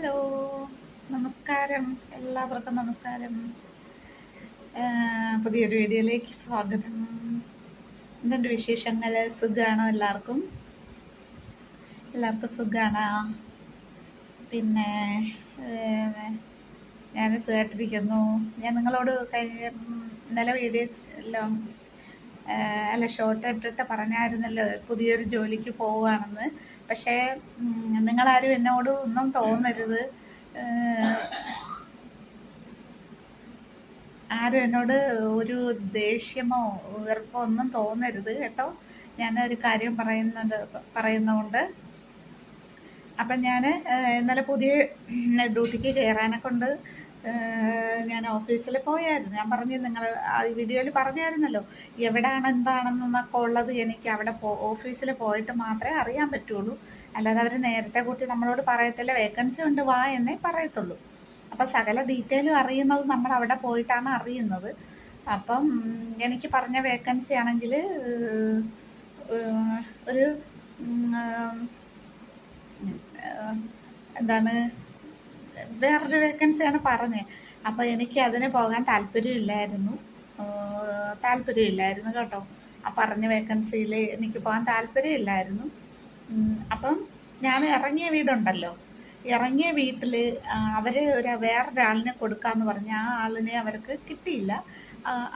Hello. നമസ്കാരം. എല്ലാവർക്കും നമസ്കാരം. പുതിയൊരു വീഡിയോയിലേക്ക് സ്വാഗതം. എന്തുണ്ട് വിശേഷങ്ങൾ? സുഖമാണോ എല്ലാവർക്കും? എല്ലാവർക്കും സുഖമാണോ പിന്നെ ഞാൻ സുഖമായിട്ടിരിക്കുന്നു ഞാൻ നിങ്ങളോട് കഴിഞ്ഞ ഇന്നലെ വീഡിയോ അല്ല ഷോർട്ട് ഇട്ടിട്ട് പറഞ്ഞായിരുന്നല്ലോ പുതിയൊരു ജോലിക്ക് പോവുകയാണെന്ന്. പക്ഷേ നിങ്ങളാരും എന്നോട് ഒന്നും തോന്നരുത്. ആരും എന്നോട് ഒരു ദേഷ്യമോ വെറുപ്പോ ഒന്നും തോന്നരുത് കേട്ടോ. ഞാനൊരു കാര്യം പറയുന്നത് പറയുന്നതുകൊണ്ട് അപ്പം ഞാൻ ഇന്നലെ പുതിയ ഡ്യൂട്ടിക്ക് കയറാനെ കൊണ്ട് ഞാൻ ഓഫീസിൽ പോയായിരുന്നു. ഞാൻ പറഞ്ഞു നിങ്ങൾ വീഡിയോയിൽ പറഞ്ഞായിരുന്നല്ലോ എവിടെയാണ് എന്താണെന്നൊക്കെ ഉള്ളത് എനിക്ക് അവിടെ പോ ഓഫീസിൽ പോയിട്ട് മാത്രമേ അറിയാൻ പറ്റുള്ളൂ. അല്ലാതെ അവർ നേരത്തെ കൂട്ടി നമ്മളോട് പറയത്തില്ല വേക്കൻസി ഉണ്ട് വാ എന്നേ പറയത്തുള്ളൂ. അപ്പം സകല ഡീറ്റെയിലും അറിയുന്നത് നമ്മൾ അവിടെ പോയിട്ടാണ് അറിയുന്നത്. അപ്പം എനിക്ക് പറഞ്ഞ വേക്കൻസി ആണെങ്കിൽ ഒരു എന്താണ് വേറൊരു വേക്കൻസിയാണ് പറഞ്ഞത് അപ്പോൾ എനിക്ക് അതിന് പോകാൻ താല്പര്യമില്ലായിരുന്നു. താല്പര്യമില്ലായിരുന്നു കേട്ടോ. ആ പറഞ്ഞ വേക്കൻസിയിൽ എനിക്ക് പോകാൻ താല്പര്യമില്ലായിരുന്നു. അപ്പം ഞാൻ ഇറങ്ങിയ വീടുണ്ടല്ലോ. ഇറങ്ങിയ വീട്ടിൽ അവർ ഒരു വേറൊരാളിനെ കൊടുക്കാമെന്ന് പറഞ്ഞ് ആ ആളിനെ അവർക്ക് കിട്ടിയില്ല.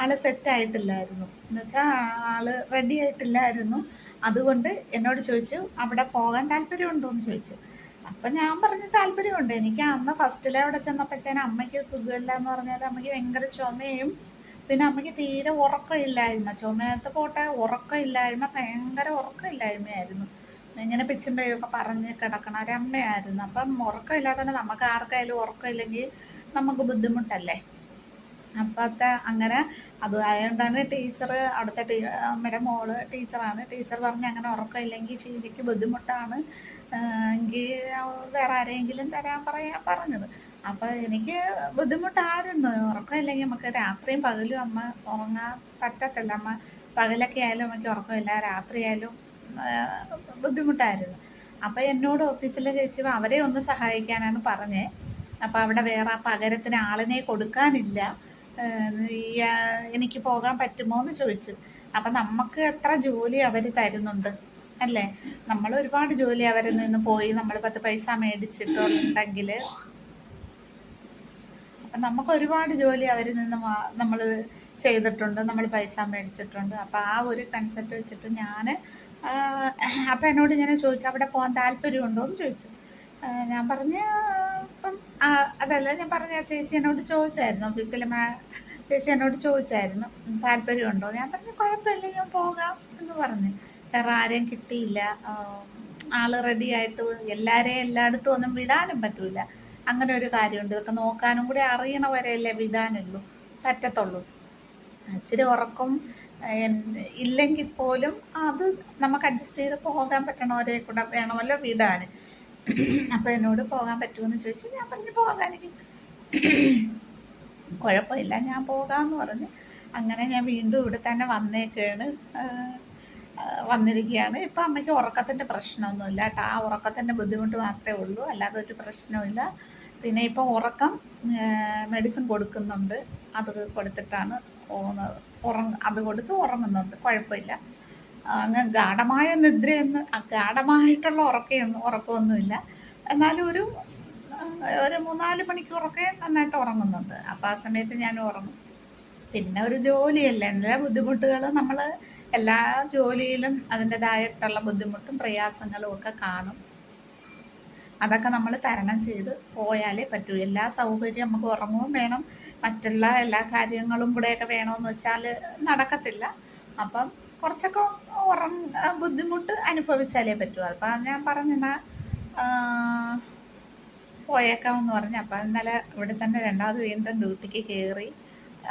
ആൾ സെറ്റായിട്ടില്ലായിരുന്നു എന്നുവെച്ചാൽ ആൾ റെഡി ആയിട്ടില്ലായിരുന്നു. അതുകൊണ്ട് എന്നോട് ചോദിച്ചു അവിടെ പോകാൻ താല്പര്യമുണ്ടോ എന്ന് ചോദിച്ചു. അപ്പം ഞാൻ പറഞ്ഞ താല്പര്യമുണ്ട്. എനിക്ക് അന്ന് ഫസ്റ്റിലെ അവിടെ ചെന്നപ്പോഴത്തേനും അമ്മയ്ക്ക് സുഖമില്ല എന്ന് പറഞ്ഞാൽ അമ്മയ്ക്ക് ഭയങ്കര ചുമയും പിന്നെ അമ്മയ്ക്ക് തീരെ ഉറക്കമില്ലായ്മ ചുമയത്ത് പോട്ടെ ഉറക്കമില്ലായ്മ ഭയങ്കര ഉറക്കമില്ലായ്മയായിരുന്നു ഇങ്ങനെ പിച്ചും പേയൊക്കെ പറഞ്ഞ് കിടക്കണ ഒരമ്മയായിരുന്നു അപ്പം ഉറക്കമില്ലാതെ നമുക്ക് ആർക്കായാലും ഉറക്കമില്ലെങ്കിൽ നമുക്ക് ബുദ്ധിമുട്ടല്ലേ? അപ്പോഴത്തെ അങ്ങനെ അത് ആയതുകൊണ്ടാണ് ടീച്ചർ അവിടുത്തെ ടീ അമ്മയുടെ മോൾ ടീച്ചറാണ്. ടീച്ചർ പറഞ്ഞ് അങ്ങനെ ഉറക്കമില്ലെങ്കിൽ ഷീലയ്ക്ക് ബുദ്ധിമുട്ടാണ്. എങ്കിൽ വേറെ ആരെങ്കിലും തരാൻ പറയാൻ പറഞ്ഞത്. അപ്പോൾ എനിക്ക് ബുദ്ധിമുട്ടായിരുന്നു. ഉറക്കമില്ലെങ്കിൽ നമുക്ക് രാത്രിയും പകലും അമ്മ ഉറങ്ങാൻ പറ്റത്തില്ല. അമ്മ പകലൊക്കെ ആയാലും അമ്മയ്ക്ക് ഉറക്കമില്ല. രാത്രിയായാലും ആയാലും ബുദ്ധിമുട്ടായിരുന്നു. അപ്പോൾ എന്നോട് ഓഫീസിൽ ചേച്ചി അവരെ ഒന്ന് സഹായിക്കാനാണ് പറഞ്ഞത് അപ്പോൾ അവിടെ വേറെ പകരത്തിന് ആളിനെ കൊടുക്കാനില്ല. എനിക്ക് പോകാൻ പറ്റുമോ എന്ന് ചോദിച്ചു. അപ്പം നമുക്ക് എത്ര ജോലി അവർ തരുന്നുണ്ട്? അല്ലേ? നമ്മൾ ഒരുപാട് ജോലി അവരിൽ നിന്ന് പോയി നമ്മൾ പത്ത് പൈസ മേടിച്ചിട്ടുണ്ടെങ്കിൽ അപ്പം നമുക്ക് ഒരുപാട് ജോലി അവരിൽ നിന്ന് നമ്മൾ ചെയ്തിട്ടുണ്ട് നമ്മൾ പൈസ മേടിച്ചിട്ടുണ്ട്. അപ്പോൾ ആ ഒരു കൺസെപ്റ്റ് വെച്ചിട്ട് ഞാൻ അപ്പം എന്നോട് ഞാൻ ചോദിച്ചു അവിടെ പോകാൻ താല്പര്യമുണ്ടോ എന്ന് ചോദിച്ചു. ഞാൻ പറഞ്ഞ ഇപ്പം അതല്ല ഞാൻ പറഞ്ഞ ചേച്ചി എന്നോട് ചോദിച്ചായിരുന്നു ഓഫീസിലെ മാ ചേച്ചി എന്നോട് ചോദിച്ചായിരുന്നു താല്പര്യം താല്പര്യമുണ്ടോ? ഞാൻ പറഞ്ഞു കുഴപ്പമില്ല ഞാൻ പോകാം എന്ന് പറഞ്ഞു. വേറെ ആരെയും കിട്ടിയില്ല. ആൾ റെഡി ആയിട്ട് എല്ലാവരെയും എല്ലായിടത്തും ഒന്നും വിടാനും പറ്റൂല. അങ്ങനെ ഒരു കാര്യമുണ്ട്. ഇതൊക്കെ നോക്കാനും കൂടി അറിയണവരെയല്ലേ വിടാനുള്ളൂ. പറ്റത്തുള്ളൂ. ഇച്ചിരി ഉറക്കം ഇല്ലെങ്കിൽ പോലും അത് നമുക്ക് അഡ്ജസ്റ്റ് ചെയ്ത് പോകാൻ പറ്റണവരെ കൂടെ വേണമല്ലോ വിടാൻ അപ്പോൾ എന്നോട് പോകാൻ പറ്റുമെന്ന് ചോദിച്ചു ഞാൻ പറഞ്ഞു പോകാനിരിക്കും. കുഴപ്പമില്ല ഞാൻ പോകാമെന്ന് പറഞ്ഞ് അങ്ങനെ ഞാൻ വീണ്ടും ഇവിടെ തന്നെ വന്നേക്കാണ്. വന്നിരിക്കുകയാണ്. ഇപ്പം അമ്മയ്ക്ക് ഉറക്കത്തിന്റെ പ്രശ്നമൊന്നുമില്ല കേട്ടോ. ആ ഉറക്കത്തിന്റെ ബുദ്ധിമുട്ട് മാത്രമേ ഉള്ളൂ. അല്ലാതെ ഒരു പ്രശ്നമില്ല പിന്നെ ഇപ്പം ഉറക്കം മെഡിസിൻ കൊടുക്കുന്നുണ്ട്. അത് കൊടുത്തിട്ടാണ് ഉറങ്ങ അത് കൊടുത്ത് ഉറങ്ങുന്നുണ്ട്. കുഴപ്പമില്ല. അങ്ങ് ഗാഢമായ നിദ്രയൊന്നും ഗാഢമായിട്ടുള്ള ഉറക്കയൊന്നും ഉറക്കമൊന്നുമില്ല. എന്നാലും ഒരു ഒരു മൂന്നാൽ മണിക്കൂറൊക്കെ നന്നായിട്ട് ഉറങ്ങുന്നുണ്ട്. അപ്പോൾ ആ സമയത്ത് ഞാൻ ഉറങ്ങും. പിന്നെ ഒരു ജോലിയല്ല. എല്ലാ ബുദ്ധിമുട്ടുകൾ നമ്മൾ എല്ലാ ജോലിയിലും അതിന്റെതായിട്ടുള്ള ബുദ്ധിമുട്ടും പ്രയാസങ്ങളും ഒക്കെ കാണും. അതൊക്കെ നമ്മൾ തരണം ചെയ്ത് പോയാലേ പറ്റൂ. എല്ലാ സൗകര്യം നമുക്ക് ഉറങ്ങുകയും വേണം. മറ്റുള്ള എല്ലാ കാര്യങ്ങളും കൂടെയൊക്കെ വേണമെന്ന് വെച്ചാൽ നടക്കത്തില്ല. അപ്പം കുറച്ചൊക്കെ ഉറങ്ങ ബുദ്ധിമുട്ട് അനുഭവിച്ചാലേ പറ്റൂ. അപ്പം ഞാൻ പറഞ്ഞിന പോയേക്കാം എന്ന് പറഞ്ഞു. അപ്പം ഇന്നലെ ഇവിടെ തന്നെ രണ്ടാമത് വീണ്ടും ഡ്യൂട്ടിക്ക് കയറി.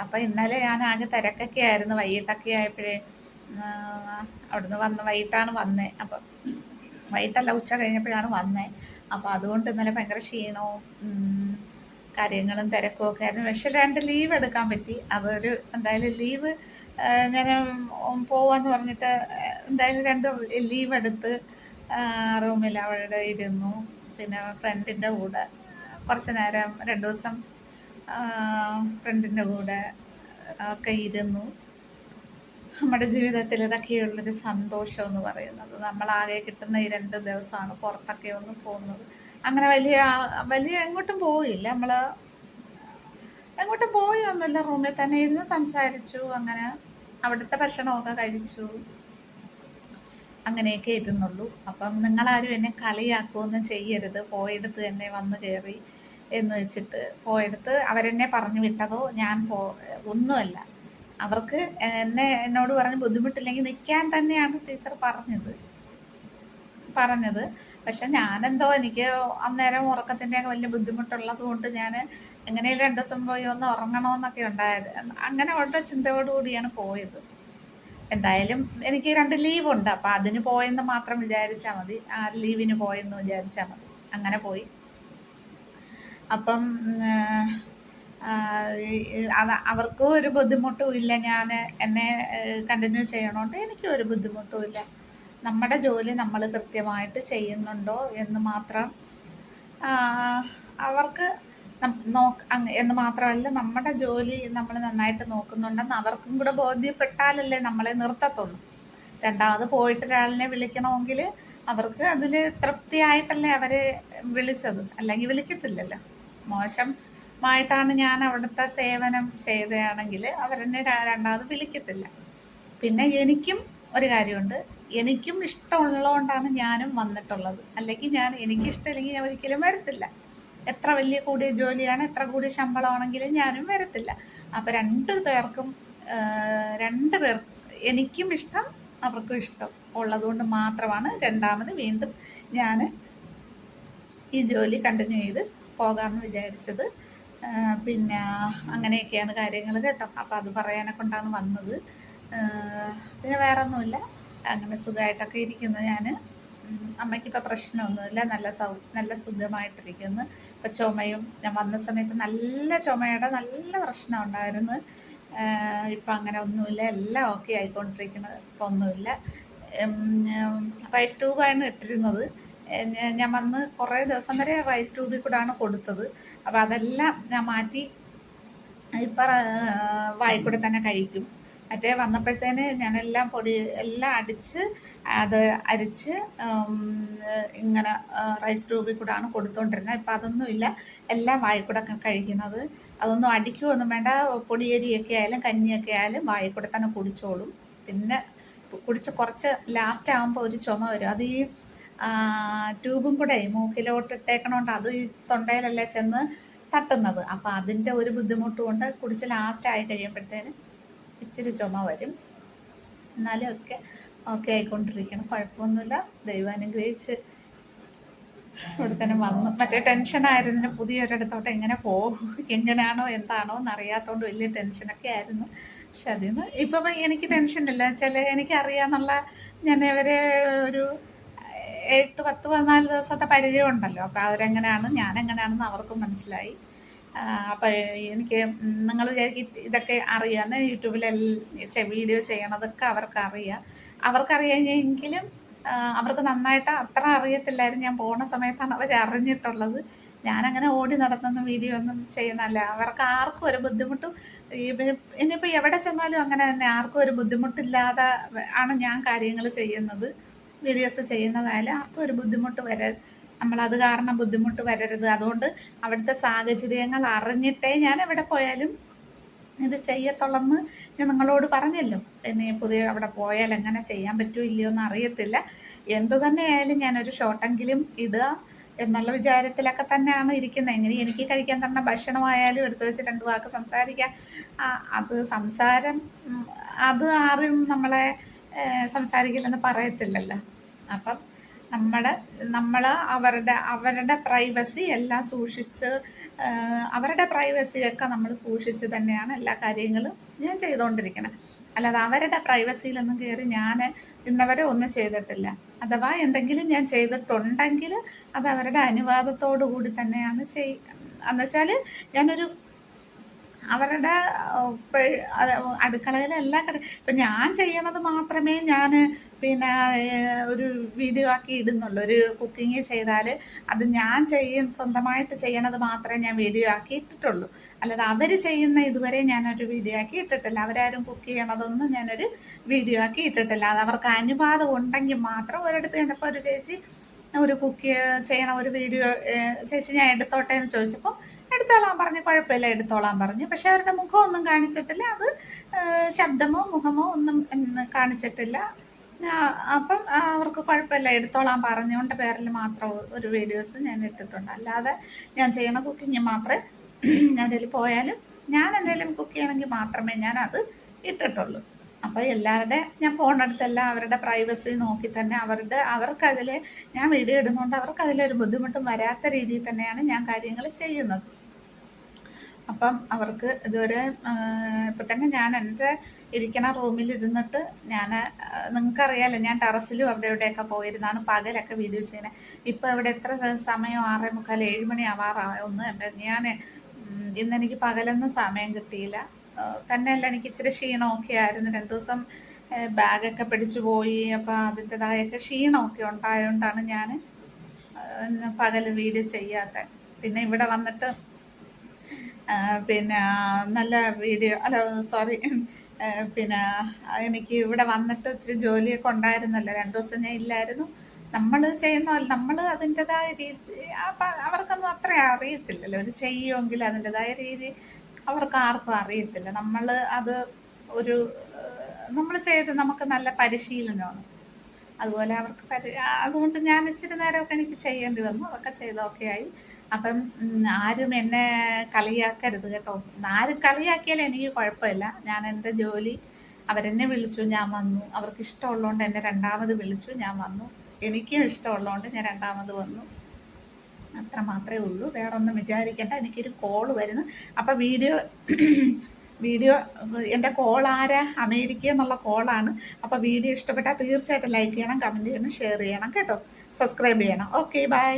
അപ്പം ഇന്നലെ ഞാൻ ആകെ തിരക്കൊക്കെ ആയിരുന്നു. വൈകിട്ടൊക്കെ ആയപ്പോഴേ അവിടുന്ന് വന്ന് വൈകിട്ടാണ് വന്നേ. അപ്പം വൈകിട്ടല്ല ഉച്ച കഴിഞ്ഞപ്പോഴാണ് വന്നേ. അപ്പോൾ അതുകൊണ്ട് ഇന്നലെ ഭയങ്കര ക്ഷീണവും കാര്യങ്ങളും തിരക്കും ഒക്കെ ആയിരുന്നു. പക്ഷെ രണ്ട് ലീവ് എടുക്കാൻ പറ്റി. അതൊരു എന്തായാലും ലീവ് ഞാൻ പോവാന്ന് പറഞ്ഞിട്ട് എന്തായാലും രണ്ട് ലീവ് എടുത്ത് റൂമിൽ അവിടെ ഇരുന്നു. പിന്നെ ഫ്രണ്ടിന്റെ കൂടെ കുറച്ച് നേരം രണ്ട് ദിവസം ഫ്രണ്ടിന്റെ കൂടെ ഒക്കെ ഇരുന്നു. നമ്മുടെ ജീവിതത്തിൽ ഇതൊക്കെയുള്ളൊരു സന്തോഷം എന്ന് പറയുന്നത്. നമ്മളാകെ കിട്ടുന്ന ഈ രണ്ട് ദിവസമാണ് പുറത്തൊക്കെ ഒന്ന് പോകുന്നത്. അങ്ങനെ വലിയ വലിയ എങ്ങോട്ടും പോയില്ല. നമ്മൾ എങ്ങോട്ടും പോയി ഒന്നുമില്ല. റൂമിൽ തന്നെ ഇരുന്ന് സംസാരിച്ചു. അങ്ങനെ അവിടുത്തെ ഭക്ഷണമൊക്കെ കഴിച്ചു. അങ്ങനെയൊക്കെ ഇരുന്നുള്ളൂ. അപ്പം നിങ്ങളാരും എന്നെ കളിയാക്കുകയൊന്നും ചെയ്യരുത്. പോയെടുത്ത് തന്നെ വന്ന് കയറി എന്ന് വെച്ചിട്ട് പോയെടുത്ത് അവരെന്നെ പറഞ്ഞു വിട്ടതോ? ഞാൻ പോ ഒന്നുമല്ല. അവർക്ക് എന്നെ എന്നോട് പറഞ്ഞ് ബുദ്ധിമുട്ടില്ലെങ്കിൽ നിൽക്കാൻ തന്നെയാണ് ടീച്ചർ പറഞ്ഞത്. പറഞ്ഞത്. പക്ഷെ ഞാനെന്തോ എനിക്ക് അന്നേരം ഉറക്കത്തിന്റെയൊക്കെ വലിയ ബുദ്ധിമുട്ടുള്ളത് കൊണ്ട് ഞാൻ എങ്ങനെയും രണ്ട് ദിവസം പോയി ഒന്ന് ഉറങ്ങണമെന്നൊക്കെ ഉണ്ടായിരുന്നു അങ്ങനെ ഉള്ള ചിന്തയോടുകൂടിയാണ് പോയത്. എന്തായാലും എനിക്ക് രണ്ട് ലീവുണ്ട് അപ്പം അതിന് പോയെന്ന് മാത്രം വിചാരിച്ചാൽ മതി. ആ ലീവിന് പോയെന്ന് വിചാരിച്ചാൽ മതി. അങ്ങനെ പോയി. അപ്പം അവർക്കും ഒരു ബുദ്ധിമുട്ടും ഇല്ല. ഞാൻ എന്നെ കണ്ടിന്യൂ ചെയ്യണോണ്ട് എനിക്കും ഒരു ബുദ്ധിമുട്ടും ഇല്ല. നമ്മുടെ ജോലി നമ്മൾ കൃത്യമായിട്ട് ചെയ്യുന്നുണ്ടോ എന്ന് മാത്രം അവർക്ക് എന്ന് മാത്രമല്ല നമ്മുടെ ജോലി നമ്മൾ നന്നായിട്ട് നോക്കുന്നുണ്ടെന്ന് അവർക്കും കൂടെ ബോധ്യപ്പെട്ടാലല്ലേ നമ്മളെ നിർത്തത്തുള്ളൂ. രണ്ടാമത് പോയിട്ട് ഒരാളിനെ വിളിക്കണമെങ്കിൽ അവർക്ക് അതിൽ തൃപ്തിയായിട്ടല്ലേ അവർ വിളിച്ചത്. അല്ലെങ്കിൽ വിളിക്കത്തില്ലല്ലോ. മോശമായിട്ടാണ് ഞാൻ അവിടുത്തെ സേവനം ചെയ്തതാണെങ്കിൽ അവരെന്നെ രണ്ടാമത് വിളിക്കത്തില്ല. പിന്നെ എനിക്കും ഒരു കാര്യമുണ്ട്. എനിക്കും ഇഷ്ടമുള്ളതുകൊണ്ടാണ് ഞാനും വന്നിട്ടുള്ളത്. അല്ലെങ്കിൽ ഞാൻ എനിക്കിഷ്ടമില്ലെങ്കിൽ ഞാൻ ഒരിക്കലും വരത്തില്ല. എത്ര വലിയ കൂടിയ ജോലിയാണ് എത്ര കൂടിയ ശമ്പളമാണെങ്കിലും ഞാനും വരത്തില്ല. അപ്പോൾ രണ്ട് പേർക്കും രണ്ട് പേർ എനിക്കും ഇഷ്ടം അവർക്കും ഇഷ്ടം ഉള്ളതുകൊണ്ട് മാത്രമാണ് രണ്ടാമത് വീണ്ടും ഞാൻ ഈ ജോലി കണ്ടിന്യൂ ചെയ്ത് പോകാമെന്ന് വിചാരിച്ചത്. പിന്നെ അങ്ങനെയൊക്കെയാണ് കാര്യങ്ങൾ കേട്ടോ. അപ്പോൾ അത് പറയാനെ കൊണ്ടാണ് വന്നത്. പിന്നെ വേറെ ഒന്നുമില്ല അങ്ങനെ സുഖമായിട്ടൊക്കെ ഇരിക്കുന്നു ഞാൻ അമ്മയ്ക്കിപ്പോൾ പ്രശ്നമൊന്നുമില്ല. നല്ല സൗ നല്ല സുഖമായിട്ടിരിക്കുന്നു. ഇപ്പോൾ ചുമയും ഞാൻ വന്ന സമയത്ത് നല്ല ചുമയുടെ നല്ല പ്രശ്നം ഉണ്ടായിരുന്നു. ഇപ്പം അങ്ങനെ ഒന്നുമില്ല. എല്ലാം ഓക്കെ ആയിക്കൊണ്ടിരിക്കുന്നത് ഇപ്പം ഒന്നുമില്ല. റൈസ് ട്യൂബാണ് ഇട്ടിരുന്നത്. ഞാൻ വന്ന് കുറേ ദിവസം വരെ റൈസ് ട്യൂബിൽ കൂടാണ് കൊടുത്തത്. അപ്പോൾ അതെല്ലാം ഞാൻ മാറ്റി ഇപ്പം വായിക്കൂടെ തന്നെ കഴിക്കും. മറ്റേ വന്നപ്പോഴത്തേന് ഞാനെല്ലാം പൊടി എല്ലാം അടിച്ച് അത് അരിച്ച് ഇങ്ങനെ റൈസ് ട്യൂബിൽ കൂടാണ് കൊടുത്തുകൊണ്ടിരുന്നത് ഇപ്പം അതൊന്നുമില്ല എല്ലാം വായിക്കൂടെ കൂടെ കഴിക്കുന്നത്. അതൊന്നും അടിക്കുകയൊന്നും വേണ്ട. പൊടിയരിയൊക്കെ ആയാലും കഞ്ഞിയൊക്കെ ആയാലും വായിക്കൂടെ കൂടെ തന്നെ കുടിച്ചോളും. പിന്നെ കുടിച്ച് കുറച്ച് ലാസ്റ്റ് ആകുമ്പോൾ ഒരു ചുമ വരും. അത് ഈ ട്യൂബും കൂടെ മൂക്കിലോട്ട് ഇട്ടേക്കണോണ്ട് അത് ഈ തൊണ്ടയിലല്ലേ ചെന്ന് തട്ടുന്നത്. അപ്പോൾ അതിന്റെ ഒരു ബുദ്ധിമുട്ട് കൊണ്ട് കുടിച്ച് ലാസ്റ്റ് ആയി കഴിയുമ്പോഴത്തേന് ഇച്ചിരി ചുമ വരും. എന്നാലും ഒക്കെ ഓക്കെ ആയിക്കൊണ്ടിരിക്കണം. കുഴപ്പമൊന്നുമില്ല. ദൈവം അനുഗ്രഹിച്ച് ഇവിടെ തന്നെ വന്നു. മറ്റേ ടെൻഷനായിരുന്നു പുതിയൊരിടത്തോട്ട് എങ്ങനെ പോകും? എങ്ങനെയാണോ എന്താണോ എന്നറിയാത്തതുകൊണ്ട് വലിയ ടെൻഷനൊക്കെ ആയിരുന്നു. പക്ഷെ അതിൽ ഇപ്പം എനിക്ക് ടെൻഷനില്ല ചില എനിക്കറിയാമെന്നുള്ള ഞാൻ ഇവരെ ഒരു എട്ട് പത്ത് പതിനാല് ദിവസത്തെ പരിചയം ഉണ്ടല്ലോ അപ്പോൾ അവരെങ്ങനെയാണ് ഞാൻ എങ്ങനെയാണെന്ന് അവർക്കും മനസ്സിലായി. അപ്പോൾ എനിക്ക് നിങ്ങൾ വിചാരിക്കും ഇതൊക്കെ അറിയാമെന്ന് യൂട്യൂബിൽ വീഡിയോ ചെയ്യണതൊക്കെ അവർക്കറിയാം. അവർക്കറിയാമെങ്കിലും അവർക്ക് നന്നായിട്ട് അത്ര അറിയത്തില്ലായിരുന്നു. ഞാൻ പോണ സമയത്താണ് അവർ അറിഞ്ഞിട്ടുള്ളത്. ഞാനങ്ങനെ ഓടി നടത്തുന്ന വീഡിയോ ഒന്നും ചെയ്യുന്നതല്ല. അവർക്ക് ആർക്കും ഒരു ബുദ്ധിമുട്ടും ഇനിയിപ്പോൾ എവിടെ ചെന്നാലും അങ്ങനെ തന്നെ. ആർക്കും ഒരു ബുദ്ധിമുട്ടില്ലാതെ ആണ് ഞാൻ കാര്യങ്ങൾ ചെയ്യുന്നത്. വീഡിയോസ് ചെയ്യുന്നതായാലും ആർക്കും ഒരു ബുദ്ധിമുട്ട് വരെ നമ്മളത് കാരണം ബുദ്ധിമുട്ട് വരരുത്. അതുകൊണ്ട് അവിടുത്തെ സാഹചര്യങ്ങൾ അറിഞ്ഞിട്ടേ ഞാൻ എവിടെ പോയാലും ഇത് ചെയ്യത്തുള്ളെന്ന് ഞാൻ നിങ്ങളോട് പറഞ്ഞല്ലോ. ഇനി പുതിയ അവിടെ പോയാൽ എങ്ങനെ ചെയ്യാൻ പറ്റുമോ ഇല്ലയോ എന്ന് അറിയത്തില്ല. എന്ത് തന്നെ ആയാലും ഞാനൊരു ഷോട്ടെങ്കിലും ഇടുക എന്നുള്ള വിചാരത്തിലൊക്കെ തന്നെയാണ് ഇരിക്കുന്നത്. എങ്ങനെ എനിക്ക് കഴിക്കാൻ തന്നെ ഭക്ഷണമായാലും എടുത്തു വെച്ച് രണ്ട് വാക്ക് സംസാരിക്കാം. അത് സംസാരം അത് ആരും നമ്മളെ സംസാരിക്കില്ലെന്ന് പറയത്തില്ലല്ലോ. അപ്പം നമ്മുടെ നമ്മൾ അവരുടെ അവരുടെ പ്രൈവസി എല്ലാം സൂക്ഷിച്ച് അവരുടെ പ്രൈവസിയൊക്കെ നമ്മൾ സൂക്ഷിച്ച് തന്നെയാണ് എല്ലാ കാര്യങ്ങളും ഞാൻ ചെയ്തുകൊണ്ടിരിക്കുന്നത് അല്ലാതെ അവരുടെ പ്രൈവസിയിലൊന്നും കയറി ഞാൻ ഇന്നവരെ ഒന്നും ചെയ്തിട്ടില്ല. അഥവാ എന്തെങ്കിലും ഞാൻ ചെയ്തിട്ടുണ്ടെങ്കിൽ അത് അവരുടെ അനുവാദത്തോടു കൂടി തന്നെയാണ് ചെയ് എന്നുവെച്ചാൽ ഞാനൊരു അവരുടെ അടുക്കളയിലെ എല്ലാ കറി ഇപ്പം ഞാൻ ചെയ്യണത് മാത്രമേ ഞാൻ പിന്നെ ഒരു വീഡിയോ ആക്കി ഇടുന്നുള്ളൂ. ഒരു കുക്കിംഗ് ചെയ്താൽ അത് ഞാൻ ചെയ്യും സ്വന്തമായിട്ട് ചെയ്യണത് മാത്രമേ ഞാൻ വീഡിയോ ആക്കി ഇട്ടിട്ടുള്ളൂ. അല്ലാതെ അവർ ചെയ്യുന്ന ഇതുവരെ ഞാനൊരു വീഡിയോ ആക്കി ഇട്ടിട്ടില്ല. അവരാരും കുക്ക് ചെയ്യണതൊന്നും ഞാനൊരു വീഡിയോ ആക്കി ഇട്ടിട്ടില്ല. അത് അവർക്ക് അനുവാദം ഉണ്ടെങ്കിൽ മാത്രം ഒരിടത്ത് കണ്ടപ്പോൾ ഒരു ചേച്ചി ഒരു കുക്ക് ചെയ്യണ ഒരു വീഡിയോ ചേച്ചി ഞാൻ എടുത്തോട്ടെ എന്ന് ചോദിച്ചപ്പോൾ എടുത്തോളാൻ പറഞ്ഞു കുഴപ്പമില്ല എടുത്തോളാൻ പറഞ്ഞു. പക്ഷെ അവരുടെ മുഖം ഒന്നും കാണിച്ചിട്ടില്ല. അത് ശബ്ദമോ മുഖമോ ഒന്നും കാണിച്ചിട്ടില്ല. അപ്പം അവർക്ക് കുഴപ്പമില്ല എടുത്തോളാൻ പറഞ്ഞുകൊണ്ട് പേരിൽ മാത്രം ഒരു വീഡിയോസ് ഞാൻ ഇട്ടിട്ടുണ്ട്. അല്ലാതെ ഞാൻ ചെയ്യണ കുക്കിങ് മാത്രമേ അതിൽ പോയാലും ഞാൻ എന്തെങ്കിലും കുക്ക് ചെയ്യണമെങ്കിൽ മാത്രമേ ഞാൻ അത് ഇട്ടിട്ടുള്ളൂ. അപ്പോൾ എല്ലാവരുടെ ഞാൻ പോണടുത്തെല്ലാം അവരുടെ പ്രൈവസി നോക്കി തന്നെ അവരുടെ അവർക്കതിൽ ഞാൻ വീഡിയോ ഇടുന്നതുകൊണ്ട് അവർക്കതിലൊരു ബുദ്ധിമുട്ടും വരാത്ത രീതിയിൽ തന്നെയാണ് ഞാൻ കാര്യങ്ങൾ ചെയ്യുന്നത്. അപ്പം അവർക്ക് ഇതുവരെ ഇപ്പം തന്നെ ഞാൻ എന്റെ ഇരിക്കണ റൂമിൽ ഇരുന്നിട്ട് ഞാൻ നിങ്ങൾക്കറിയാലോ ഞാൻ ടെറസിലും അവിടെ ഇവിടെയൊക്കെ പോയിരുന്നാണ് പകലൊക്കെ വീഡിയോ ചെയ്യണേ ഇപ്പം ഇവിടെ എത്ര സമയം? ആറേ മുക്കാൽ ഏഴ് മണി ആവാറാവുന്നു ഞാൻ ഇന്നെനിക്ക് പകലൊന്നും സമയം കിട്ടിയില്ല. തന്നെ തന്നെയല്ല എനിക്ക് ഇച്ചിരി ക്ഷീണമൊക്കെ ആയിരുന്നു. രണ്ട് ദിവസം ബാഗൊക്കെ പിടിച്ചു പോയി. അപ്പോൾ അതിന്റെതായൊക്കെ ക്ഷീണമൊക്കെ ഉണ്ടായതുകൊണ്ടാണ് ഞാൻ പകൽ വീഡിയോ ചെയ്യാത്ത പിന്നെ ഇവിടെ വന്നിട്ട് പിന്നെ നല്ല വീഡിയോ അല്ല സോറി പിന്നെ എനിക്ക് ഇവിടെ വന്നിട്ട് ഒത്തിരി ജോലിയൊക്കെ ഉണ്ടായിരുന്നല്ലോ. രണ്ട് ദിവസം ഞാൻ ഇല്ലായിരുന്നു. നമ്മൾ ചെയ്യുന്ന നമ്മൾ അതിന്റെതായ രീതി അവർക്കൊന്നും അത്ര അറിയത്തില്ലല്ലോ. ഒരു ചെയ്യുമെങ്കിൽ അതിന്റെതായ രീതി അവർക്ക് ആർക്കും അറിയത്തില്ല. നമ്മൾ അത് ഒരു നമ്മൾ ചെയ്ത് നമുക്ക് നല്ല പരിശീലനമാണ്. അതുപോലെ അവർക്ക് പരി അതുകൊണ്ട് ഞാൻ ഇച്ചിരി നേരമൊക്കെ എനിക്ക് ചെയ്യേണ്ടി വന്നു. അതൊക്കെ ചെയ്തൊക്കെ ആയി അപ്പം ആരും എന്നെ കളിയാക്കരുത് കേട്ടോ. ആര് കളിയാക്കിയാലും എനിക്ക് കുഴപ്പമില്ല. ഞാൻ എന്റെ ജോലി അവരെന്നെ വിളിച്ചു ഞാൻ വന്നു. അവർക്ക് ഇഷ്ടമുള്ളതുകൊണ്ട് എന്നെ രണ്ടാമത് വിളിച്ചു ഞാൻ വന്നു. എനിക്കും ഇഷ്ടമുള്ളതുകൊണ്ട് ഞാൻ രണ്ടാമത് വന്നു. അത്ര മാത്രമേ ഉള്ളൂ. വേറെ ഒന്നും വിചാരിക്കേണ്ട. എനിക്കൊരു കോൾ വരുന്നു. അപ്പോൾ വീഡിയോ വീഡിയോ എന്റെ കോൾ ആരാ? അമേരിക്ക എന്നുള്ള കോളാണ്. അപ്പോൾ വീഡിയോ ഇഷ്ടപ്പെട്ടാൽ തീർച്ചയായിട്ടും ലൈക്ക് ചെയ്യണം കമന്റ് ചെയ്യണം ഷെയർ ചെയ്യണം കേട്ടോ. സബ്സ്ക്രൈബ് ചെയ്യണം. Okay bye.